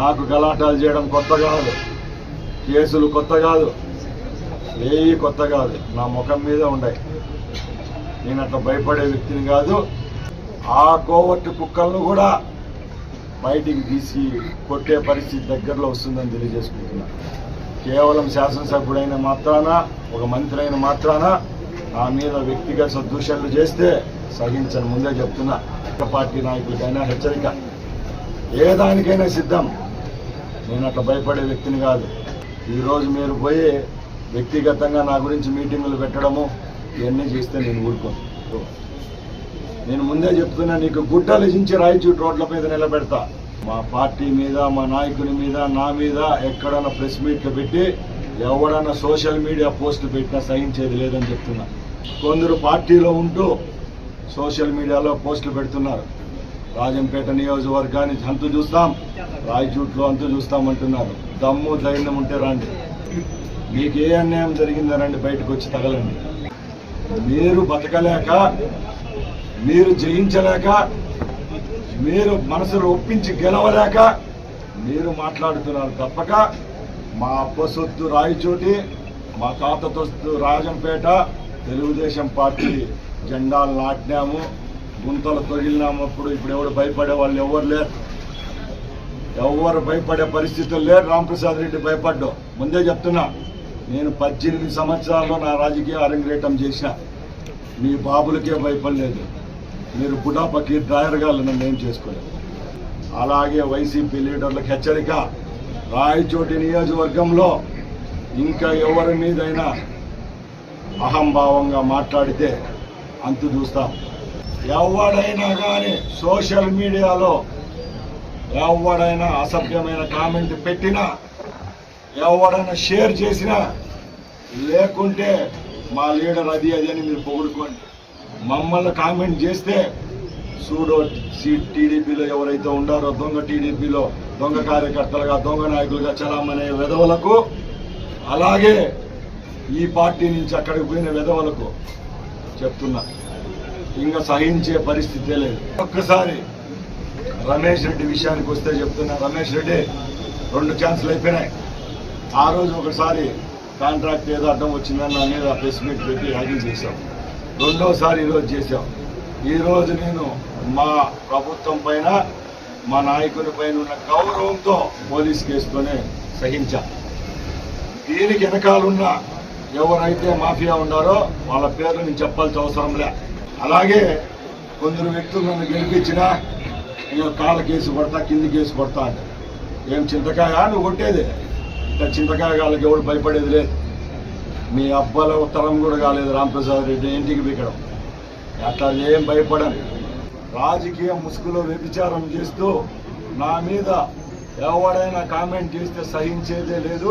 నాకు గలాటాలు చేయడం కొత్త కాదు. కేసులు కొత్త కాదు. ఏవి కొత్త కాదు. నా ముఖం మీద ఉన్నాయి నేను అట్లా భయపడే వ్యక్తిని కాదు. ఆ కోవట్టు కుక్కలను కూడా బయటికి తీసి కొట్టే పరిస్థితి దగ్గరలో వస్తుందని తెలియజేసుకుంటున్నా. కేవలం శాసనసభ్యుడైన మాత్రాన ఒక మంత్రి అయిన మాత్రాన నా మీద వ్యక్తిగత దూషణలు చేస్తే సహించని ముందే చెప్తున్నా. పార్టీ నాయకులకైనా హెచ్చరిక. ఏ దానికైనా సిద్ధం. నేను అట్లా భయపడే వ్యక్తిని కాదు. ఈరోజు మీరు పోయి వ్యక్తిగతంగా నా గురించి మీటింగులు పెట్టడము ఇవన్నీ చేస్తే నేను ఊరుకోను. నేను ముందే చెప్తున్నా నీకు గుట్టలు ఇచ్చి రాయిచూట్ రోడ్ల మీద నిలబెడతా. మా పార్టీ మీద మా నాయకుని మీద నా మీద ఎక్కడన్నా ప్రెస్ మీట్లు పెట్టి ఎవడన్నా సోషల్ మీడియా పోస్టులు పెట్టినా సహించేది లేదని చెప్తున్నా. కొందరు పార్టీలో ఉంటూ సోషల్ మీడియాలో పోస్టులు పెడుతున్నారు. రాజంపేట నియోజకవర్గాన్ని అంతు చూస్తాం. రాయచూట్లో అంతు చూస్తామంటున్నారు దమ్ము ధైర్యం ఉంటే రండి. మీకు ఏ అన్యాయం జరిగిందనండి బయటకు వచ్చి తగలండి. మీరు బతకలేక మీరు జయించలేక మీరు మనసులో ఒప్పించి గెలవలేక మీరు మాట్లాడుతున్నారు తప్పక. మా అప్ప సొత్తు రాయచోటి మా తాత తొత్తు రాజంపేట తెలుగుదేశం పార్టీ జెండాలు నాటినాము గుంతలు తొగిలినామప్పుడు ఇప్పుడు ఎవరు భయపడే వాళ్ళు ఎవరు లేరు. ఎవరు భయపడే పరిస్థితులు లేరు. రాంప్రసాద్ రెడ్డి భయపడ్డావు ముందే చెప్తున్నా నేను పద్దెనిమిది సంవత్సరాల్లో నా రాజకీయ అరంగేటం చేసిన. మీ బాబులకే భయపడలేదు. మీరు బుడా పకీర్ డ్రాయర్గా నన్ను ఏం చేసుకోలేదు. అలాగే వైసీపీ లీడర్లకు హెచ్చరిక రాయచోటి నియోజకవర్గంలో ఇంకా ఎవరి మీదైనా అహంభావంగా మాట్లాడితే అంతు చూస్తాం. ఎవడైనా కానీ సోషల్ మీడియాలో ఎవడైనా అసభ్యమైన కామెంట్ పెట్టినా ఎవడైనా షేర్ చేసినా లేకుంటే మా లీడర్ అది అది అని మీరు పొగుడుకోండి. మమ్మల్ని కామెంట్ చేస్తే సూడో టీడీపీలో ఎవరైతే ఉండారో దొంగ టీడీపీలో దొంగ కార్యకర్తలుగా దొంగ నాయకులుగా చలామనే విధవలకు అలాగే ఈ పార్టీ నుంచి అక్కడికి పోయిన విధవలకు చెప్తున్నా. ఇంకా సహించే పరిస్థితే లేదు. ఒక్కసారి రమేష్ రెడ్డి విషయానికి వస్తే చెప్తున్నా రమేష్ రెడ్డి రెండు ఛాన్సులు అయిపోయినాయి. ఆ రోజు ఒకసారి కాంట్రాక్ట్ ఏదో అడ్డం వచ్చిందని నా మీద ప్రెస్ మీట్ పెట్టి హ్యాకింగ్ చేశాం. రెండోసారి ఈరోజు చేశాం. ఈరోజు నేను మా ప్రభుత్వం పైన మా నాయకుని పైన ఉన్న గౌరవంతో పోలీస్ కేసుతోనే సహించా. దీనికి వెనకాలన్న ఎవరైతే మాఫియా ఉన్నారో వాళ్ళ పేర్లు నేను చెప్పాల్సిన అవసరం లే. అలాగే కొందరు వ్యక్తులు నన్ను గెలిపించినా నేను కాళ్ళ కేసు పడతా కింది కేసు పడతా అంటే. ఏం చింతకాయ? నువ్వు కొట్టేది. ఇట్లా చింతకాయ కాళ్ళకి ఎవడు భయపడేది లేదు. మీ అబ్బాల తరం కూడా కాలేదు రాంప్రసాద్ రెడ్డి ఇంటికి పీకడం. అట్లా ఏం భయపడను. రాజకీయ ముసుగులో వ్యభిచారం చేస్తూ నా మీద ఎవడైనా కామెంట్ చేస్తే సహించేదే లేదు.